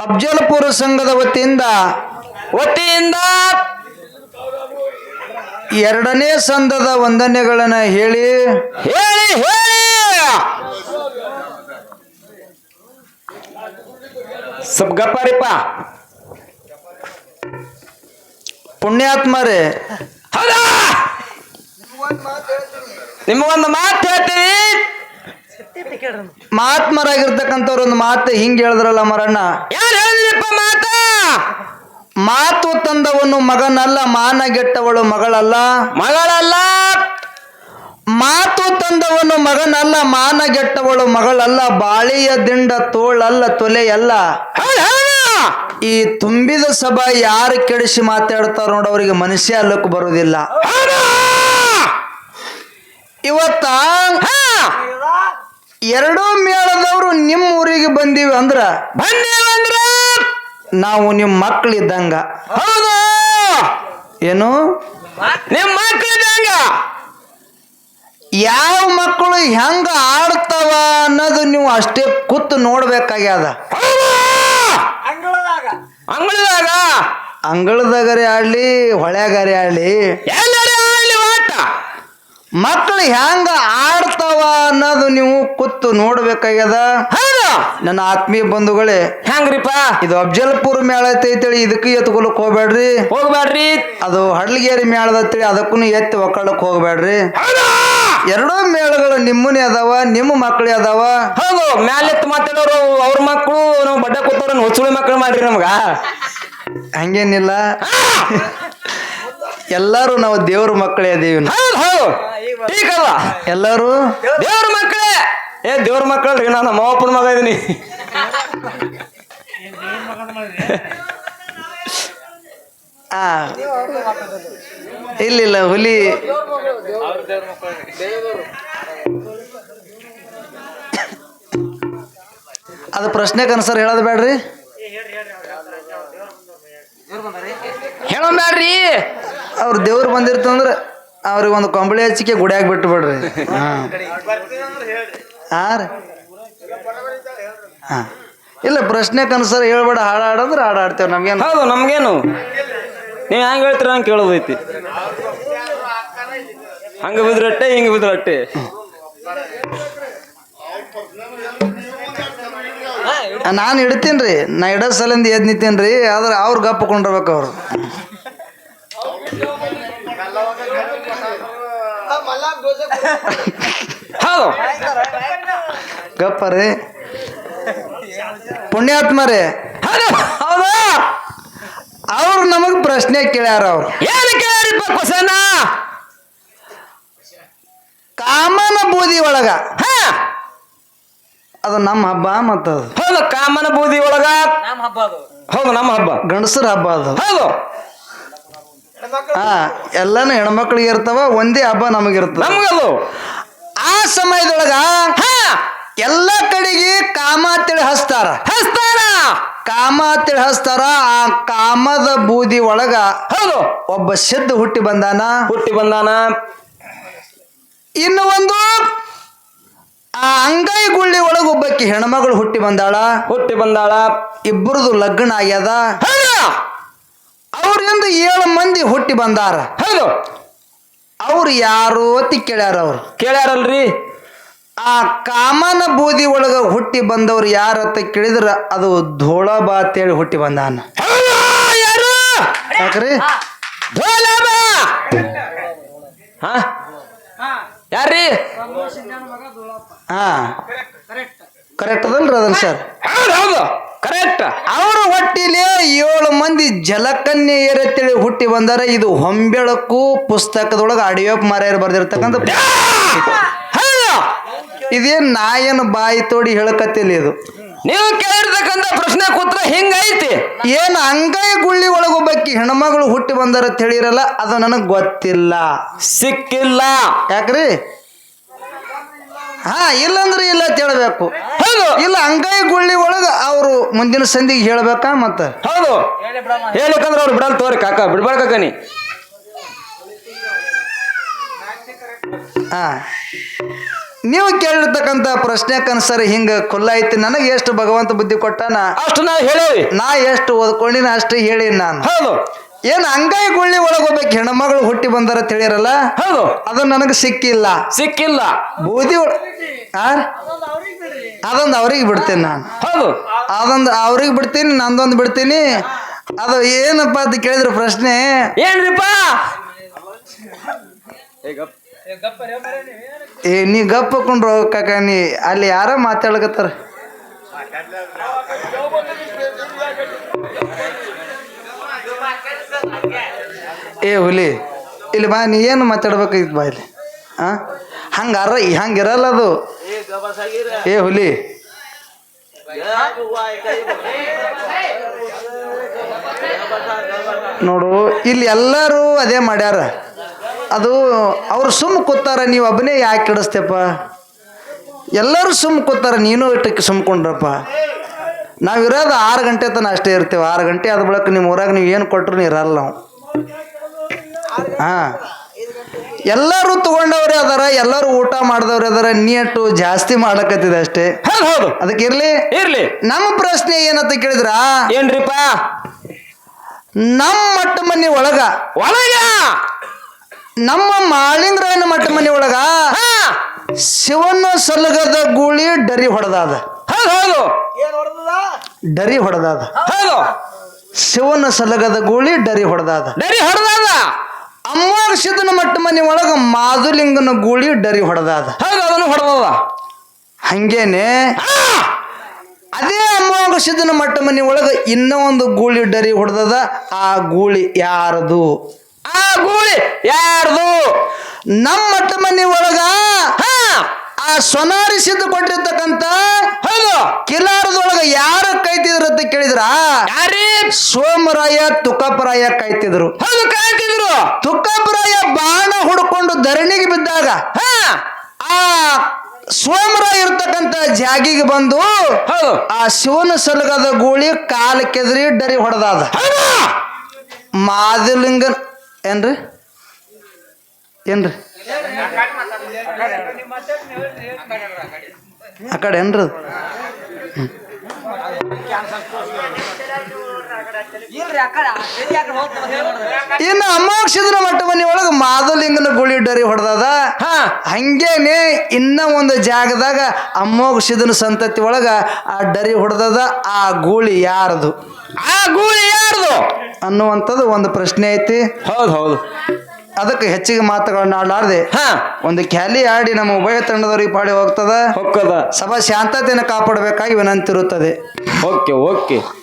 ಅಫ್ಜಲ್ಪುರ ಸಂಘದ ವತಿಯಿಂದ ವತಿಯಿಂದ ಎರಡನೇ ಸಂಘದ ವಂದನೆಗಳನ್ನ ಹೇಳಿ ಹೇಳಿ ಹೇಳಿ. ಸಬ್ಗಪ್ಪ ಪುಣ್ಯಾತ್ಮರೇ. ಹೌದಾ? ನಿಮಗೊಂದು ಮಾತು ಹೇಳ್ತೀವಿ ಮಹಾತ್ಮರಾಗಿರ್ತಕ್ಕಂಥವ್ರು ಒಂದು ಮಾತು ಹಿಂಗೆ ಹೇಳಿದ್ರಲ್ಲ ಮರಣ್ಣ? ಯಾರು ಹೇಳಿದ್ರಪ್ಪ ಮಾತ? ಮಾತು ತಂದವನು ಮಗನಲ್ಲ ಮಾನಗೆಟ್ಟವಳು ಮಗಳಲ್ಲ? ಮಗಳಲ್ಲ. ಮಾತು ತಂದವನು ಮಗನಲ್ಲ ಮಾನಗೆಟ್ಟವಳು ಮಗಳಲ್ಲ ಬಾಳಿಯ ದಿಂಡ ತೋಳಲ್ಲ ತೊಲೆಯಲ್ಲ? ಈ ತುಂಬಿದ ಸಭಾ ಯಾರು ಕೆಡಿಸಿ ಮಾತಾಡ್ತಾರ ನೋಡ ಅವರಿಗೆ ಮನುಷ್ಯ ಅಲ್ಲಕ್ಕೂ ಬರುವುದಿಲ್ಲ ಇವತ್ತ? ಹಾ. ಎರಡೂ ಮೇಳದವರು ನಿಮ್ಮ ಊರಿಗೆ ಬಂದೀವಿ ಅಂದ್ರ ಬಂದೇವಂದ್ರ ನಾವು ನಿಮ್ಮ ಮಕ್ಕಳಿದ್ದಂಗ ಹೌದು. ಏನು? ನಿಮ್ಮ ಮಕ್ಕಳಿದ್ದಂಗ ಯಾವ ಮಕ್ಕಳು ಹೆಂಗ ಆಡ್ತಾವ ಅನ್ನೋದು ನೀವು ಅಷ್ಟೇ ಕೂತು ನೋಡ್ಬೇಕಾಗ್ಯದ. ಅಂಗಳದಾಗ. ಅಂಗಳದಾಗ? ಅಂಗಳದಾಗರೆ ಆಡ್ಲಿ ಹೊಳೆಗಾರೆ ಆಡ್ಲಿ ಎಲ್ಲ ಮಕ್ಕಳು ಹೆಂಗ ಆಡ್ತಾವ ಅನ್ನೋದು ನೀವು ಕುತ್ತು ನೋಡ್ಬೇಕಾಗ್ಯದ? ನನ್ನ ಆತ್ಮೀಯ ಬಂಧುಗಳೇ ಹೆಂಗ್ರಿಪ್ಪ? ಇದು ಅಫ್ಜಲ್ಪುರ ಮೇಳ ಐತೇಳಿ ಇದಕ್ಕೆ ಎತ್ಕೊಳಕ್ ಹೋಗ್ಬೇಡ್ರಿ. ಹೋಗ್ಬೇಡ್ರಿ. ಅದು ಹಡ್ಲಗೇರಿ ಮೇಳದತ್ತೇಳಿ ಅದಕ್ಕೂ ಎತ್ತಿ ಒಕ್ಕಳಕ್ ಹೋಗ್ಬೇಡ್ರಿ. ಎರಡೂ ಮೇಳಗಳು ನಿಮ್ಮನೇ ಅದಾವ ನಿಮ್ಮ ಮಕ್ಕಳೇ ಅದಾವ. ಹೌದು. ಮ್ಯಾಲೆತ್ ಮಾತಾಡೋರು ಅವ್ರ ಮಕ್ಕಳು ನಾವು ಬಡ್ಡ ಕೂತವ್ರ ಹೊಸುಳಿ ಮಕ್ಕಳು ಮಾಡ್ರಿ ನಮ್ಗ. ಹಂಗೇನಿಲ್ಲ. ಎಲ್ಲರೂ ನಾವು ದೇವ್ರ ಮಕ್ಕಳೇ ಟೀಕ್ ಅಲ್ಲ ಎಲ್ಲರೂ? ದೇವ್ರ ಮಕ್ಕಳೇ. ಏ ದೇವ್ರ ಮಕ್ಕಳ್ರಿ ನಾನು ನಮ್ಮ ಅಪ್ಪನ ಮಗ ಇದೀನಿ. ಆ ಇಲ್ಲ ಹುಲಿ. ಅದು ಪ್ರಶ್ನೆಗೆ ಅನ್ಸರ್ ಹೇಳೋದು ಬೇಡ್ರಿ ಹೇಳೋಬ್ಯಾಡ್ರಿ ಅವ್ರು ದೇವ್ರು ಬಂದಿರ್ತಂದ್ರೆ ಅವ್ರಿಗೆ ಒಂದು ಕೊಂಬಳಿ ಹಚ್ಚಿಕೆ ಗುಡಿಯಾಗ ಬಿಟ್ಟು ಬಿಡ್ರಿ ಹಾಂ. ರೀ ಹಾಂ. ಇಲ್ಲ ಪ್ರಶ್ನೆಗೆ ಅನ್ಸರ್ ಹೇಳ್ಬೇಡ ಹಾಡು ಹಾಡಂದ್ರೆ ಹಾಡು ಹಾಡ್ತೇವೆ ನಮ್ಗೇನು? ಹೌದು ನಮ್ಗೇನು? ನೀವು ಹೆಂಗ್ ಹೇಳ್ತೀರ ಹಂಗೆ ಕೇಳೋದೈತಿ. ಹಂಗ ಬಿದ್ರಟ್ಟೆ ಹಿಂಗ ಬಿದ್ರಟ್ಟೆ ನಾನು ಇಡ್ತೀನಿ ರೀ ನಾ ಇಡೋ ಸಲಿಂದ ಎದ್ ನಿಂತೀನಿ ರೀ ಆದ್ರೆ ಅವ್ರು ಗಪ್ಪ ಕೊಂಡಿರ್ಬೇಕು ಅವ್ರು. ಹೌದು. ಗಪ್ಪ ರೀ. ಪುಣ್ಯಾತ್ಮರೇ ಹೌದು. ಹೌದ. ಅವ್ರು ನಮಗ್ ಪ್ರಶ್ನೆ ಕೇಳ್ಯಾರ ಅವ್ರು. ಏನು ಕೇಳ್ಯಾರಿಪ್ಪ ಕ್ವಶನ ಕಾಮನ ಬೂದಿ ಒಳಗ. ಹಾ. ಅದು ನಮ್ಮ ಹಬ್ಬ ಮತ್ತು ಅದು ಹೌದು ಕಾಮನ ಬೂದಿ ಒಳಗ. ಹೌದು ನಮ್ಮ ಹಬ್ಬ. ಗಂಡಸರ ಹಬ್ಬ ಅದು. ಹೌದು. ಹಾ ಎಲ್ಲಾನು ಹೆಣ್ಮಕ್ಳಿಗೆ ಇರ್ತಾವ ಒಂದೇ ಹಬ್ಬ ನಮಗಿರ್ತದ. ನಮ್ಗದು. ಆ ಸಮಯದೊಳಗ ಹಾ! ಎಲ್ಲ ಕಡೆಗೆ ಕಾಮ ತಿಳಿ ಹಸ್ತಾರ ಹಸ್ತಾರ ಕಾಮ ತಿಳಿ ಹಸ್ತಾರ ಆ ಕಾಮದ ಬೂದಿ ಒಳಗ ಹೌದು. ಒಬ್ಬ ಸಿದ್ಧ ಹುಟ್ಟಿ ಬಂದಾನ. ಹುಟ್ಟಿ ಬಂದಾನ. ಇನ್ನು ಒಂದು ಆ ಅಂಗೈ ಗುಳ್ಳಿ ಒಳಗ ಒಬ್ಬಾಕಿ ಹೆಣ್ಮಗಳು ಹುಟ್ಟಿ ಬಂದಾಳ. ಹುಟ್ಟಿ ಬಂದಾಳ. ಇಬ್ಬರದು ಲಗ್ನ ಆಗ್ಯದ. ಅವ್ರಿಂದ ಏಳು ಮಂದಿ ಹುಟ್ಟಿ ಬಂದಾರ. ಹೌದು. ಅವ್ರು ಯಾರು ಅತಿ ಕೇಳ್ಯಾರ ಅವ್ರು. ಕೇಳ್ಯಾರಲ್ರಿ? ಆ ಕಾಮನ ಬೂದಿ ಒಳಗ ಹುಟ್ಟಿ ಬಂದವ್ರು ಯಾರು ಅಂತ ಕೇಳಿದ್ರ ಅದು ಧೋಳ ಬಾತ್ ಹೇಳಿ ಹುಟ್ಟಿ ಬಂದಾನ. ಯಾಕ್ರಿ? ಹಾ. ಯಾರ್ರಿ? ಹಾ. ಕರೆಕ್ಟ್ ಅದಲ್ರಿ ಅದನ್ ಸರ್ ಹೌದು ಹೌದು. ಕರೆಕ್ಟ್. ಅವರ ಏಳು ತಿಳಿ ಹುಟ್ಟಿ ಬಂದಾರ ಇದು ಹೊಂಬೆಳಕು ಪುಸ್ತಕದೊಳಗೆ ಆಡಿಯೋಪ್ ಮರೆಯರು ಬರ್ದಿರ್ತಕ್ಕಂಥ ಹೌದು. ಇದೇನ್ ನಾಯನ ಬಾಯಿ ತೋಡಿ ಹೇಳಕತ್ತಿಲ್ಲ ಇದು. ನೀವು ಕೇಳಿರ್ತಕ್ಕಂಥ ಪ್ರಶ್ನೆ ಕೂತ್ರ ಹಿಂಗೈತಿ. ಏನ್ ಅಂಗೈ ಗುಳ್ಳಿ ಒಳಗೊಬ್ಬಕ್ಕಿ ಹೆಣ್ಮಗಳು ಹುಟ್ಟಿ ಬಂದಾರ ಅಂತ ಹೇಳಿರಲ್ಲ ಅದು ನನಗೆ ಗೊತ್ತಿಲ್ಲ. ಸಿಕ್ಕಿಲ್ಲ. ಯಾಕ್ರಿ? ಹಾ ಇಲ್ಲಂದ್ರೆ ಇಲ್ಲ ಅಂತ ಹೇಳ್ಬೇಕು. ಹೌದು. ಇಲ್ಲ ಅಂಗೈ ಗುಳ್ಳಿ ಒಳಗ ಅವರು ಮುಂದಿನ ಸಂಧಿಗೆ ಹೇಳ್ಬೇಕಾ ಮತ್ತ? ಹೌದು. ಹೇಳಿಕಂದ್ರೆ ಅವ್ರು ಬಿಡಲ್ ತೋರಿ ಕಾಕ ಬಿಡ್ಬಾರ್ದು ಕಾಕನಿ ಹಾ. ನೀವು ಕೇಳಿರ್ತಕ್ಕಂಥ ಪ್ರಶ್ನೆಕ್ಕನುಸಾರ ಹಿಂಗ ಖುಲ್ಲ ಐತಿ ನನಗೆ ಎಷ್ಟು ಭಗವಂತ ಬುದ್ಧಿ ಕೊಟ್ಟಾನ ಅಷ್ಟು ನಾವು ಹೇಳೇವಿ. ನಾ ಎಷ್ಟು ಓದ್ಕೊಂಡಿನ ಅಷ್ಟು ಹೇಳಿ ನಾನು. ಹೌದು. ಏನ್ ಅಂಗೈ ಗುಳ್ಳಿ ಒಳಗೋಗ್ಬೇಕು ಹೆಣ್ಮಗಳು ಹುಟ್ಟಿ ಬಂದಾರ ತಿಳಿಯರಲ್ಲ ಹೌದು. ಅದು ನನಗೆ ಸಿಕ್ಕಿಲ್ಲ. ಸಿಕ್ಕಿಲ್ಲ. ಬೂದಿ ಒಳ? ಅದೊಂದು ಅವ್ರಿಗೆ ಬಿಡ್ತೀನಿ ನಾನು. ಹೌದು. ಅದೊಂದು ಅವ್ರಿಗೆ ಬಿಡ್ತೀನಿ ನಂದೊಂದು ಬಿಡ್ತೀನಿ. ಅದು ಏನಪ್ಪ ಅಂತ ಕೇಳಿದ್ರು ಪ್ರಶ್ನೆ? ಏನ್ರಿಪ್ಪ? ಏ ನೀ ಗಪ್ಪ ಹಾಕೊಂಡ್ರು ಕಾಕ ನೀ ಅಲ್ಲಿ ಯಾರ ಮಾತಾಡ್ಕತ್ತಾರ ಏ, ಹುಲಿ, ಇಲ್ಲಿ ಬಾ, ನೀ ಏನು ಮಾತಾಡ್ಬೇಕಾಗಿತ್ತು ಬಾ ಇಲ್ಲಿ? ಹಾ ಹಂಗಾರ ಹಂಗಿರಲ್ಲ ಅದು. ಏ, ಹುಲಿ. ನೋಡು, ಇಲ್ಲಿ ಎಲ್ಲರೂ ಅದೇ ಮಾಡ್ಯಾರ. ಅದು ಅವ್ರು ಸುಮ್ಮ ಕೂತಾರ, ನೀವು ಒಬ್ಬನೇ ಯಾಕೆ ಕೆಡಿಸ್ತೇಪ್ಪ? ಎಲ್ಲರೂ ಸುಮ್ಮ ಕೂತಾರ, ನೀನು ಇಟ್ಟಕ್ಕೆ ಸುಮ್ಕೊಂಡ್ರಪ್ಪ ನಾವಿರೋದು ಆರು ಗಂಟೆ ತನಕ ಅಷ್ಟೇ ಇರ್ತೇವೆ. ಆರು ಗಂಟೆ ಅದ ಬಳಕ ನಿಮ್ಮ ಊರಾಗ ನೀವು ಏನು ಕೊಟ್ಟರು ಇರಲ್ಲ ನಾವು. ಹಾಂ. ಎಲ್ಲರೂ ತಗೊಂಡವ್ರೆ ಅದಾರ ಎಲ್ಲರೂ ಊಟ ಮಾಡಿದವ್ರೆ ಅದಾರ ನೀಟು ಜಾಸ್ತಿ ಮಾಡಕತ್ತಿದೆ ಅಷ್ಟೇ. ಹೌದು ಹೌದು. ಅದಕ್ಕೆ ಇರ್ಲಿ? ಇರ್ಲಿ. ನಮ್ಮ ಪ್ರಶ್ನೆ ಏನಂತ ಕೇಳಿದ್ರ? ಏನ್ರಿಪ್ಪ? ನಮ್ಮ ಮಟ್ಟ ಮನೆ ಒಳಗ. ಒಳಗ? ನಮ್ಮ ಮಾಳಿಂಗರಾಯನ ಮಟ್ಟ ಮನೆ ಒಳಗ ಹಾ. ಶಿವನ ಸಲಗದ ಗೂಳಿ ಡರಿ ಹೊಡೆದಾದ. ಹೌದು ಹೌದು. ಡರಿ ಹೊಡೆದಾದ. ಹೌದು. ಶಿವನ ಸಲಗದ ಗೂಳಿ ಡರಿ ಹೊಡೆದಾದ. ಡರಿ ಹೊಡೆದಾದ. ಅಮ್ಮಾಗ ಸಿದ್ಧನ ಮಟ್ಟ ಮನೆ ಒಳಗ ಮಾದುಲಿಂಗನ ಗೂಳಿ ಡರಿ ಹೊಡೆದಾದ. ಹಾಗೆ ಅದನ್ನು ಹೊಡೆದದ. ಹಂಗೇನೆ ಅದೇ ಅಮ್ಮಾಗ ಸಿದ್ಧನ ಮಟ್ಟ ಮನೆ ಒಳಗ ಇನ್ನೂ ಒಂದು ಗೂಳಿ ಡರಿ ಹೊಡೆದದ. ಆ ಗೂಳಿ ಯಾರದು? ಆ ಗೂಳಿ ಯಾರದು? ನಮ್ಮ ಮಟ್ಟ ಮನೆ ಒಳಗ ಆ ಸೊನಾರಿ ಸಿದ್ಧ ಕೊಟ್ಟಿರ್ತಕ್ಕಂತ ಹೌದು. ಕಿಲಾರದೊಳಗ ಯಾರ ಕೈತಿದ್ರು ಅಂತ ಕೇಳಿದ್ರ? ಯಾರೇ? ಸೋಮರಾಯ ತುಕಪರಾಯ ಕೈತಿದ್ರು. ಹೌದು ತುಕಪರಾಯ ಬಾಣ ಹುಡ್ಕೊಂಡು ಧರಣಿಗೆ ಬಿದ್ದಾಗ ಹಾ ಆ ಸೋಮರ ಇರ್ತಕ್ಕಂತ ಜಾಗಿಗೆ ಬಂದು ಆ ಶಿವನ ಸಲಗದ ಗೂಳಿ ಕಾಲ ಕೆದರಿ ಡರಿ ಹೊಡೆದಾದ. ಮಾದಲಿಂಗ ಮಾದಲಿಂಗನ್ ಏನ್ರಿ? ಏನ್ರಿ? ಆ ಕಡೆ ಏನ್ರಿ? ಇನ್ನು ಅಮೋಕ್ಷಿದ್ರ ಮಟ್ಟ ಮನೆ ಒಳಗೆ ಮಾದಲಿಂಗನ ಗುಳಿ ಡರಿ ಹೊಡೆದದ. ಹಾ. ಹಂಗೇನೆ ಇನ್ನ ಒಂದು ಜಾಗದಾಗ ಅಮ್ಮೋಗ ಸಿದನ ಸಂತತಿ ಒಳಗ ಆ ಡರಿ ಹೊಡೆದದ ಆ ಗೂಳಿ ಯಾರದು? ಆ ಗೂಳಿ ಯಾರದು? ಅನ್ನುವಂಥದ್ದು ಒಂದು ಪ್ರಶ್ನೆ ಐತಿ. ಹೌದು ಹೌದು. ಅದಕ್ಕೆ ಹೆಚ್ಚಿಗೆ ಮಾತುಗಳನ್ನ ಆಡಲಾರ್ದೆ. ಹಾ. ಒಂದು ಖ್ಯಾಲಿ ಆಡಿ ನಮ್ಮ ಉಭಯ ತಂಡದವರಿಗೆ ಪಾಡಿ ಹೋಗ್ತದ. ಹೊಕ್ಕದ ಸಭಾ ಶಾಂತತೆಯನ್ನು ಕಾಪಾಡಬೇಕಾಗಿ ವಿನಂತಿರುತ್ತದೆ. Okay okay.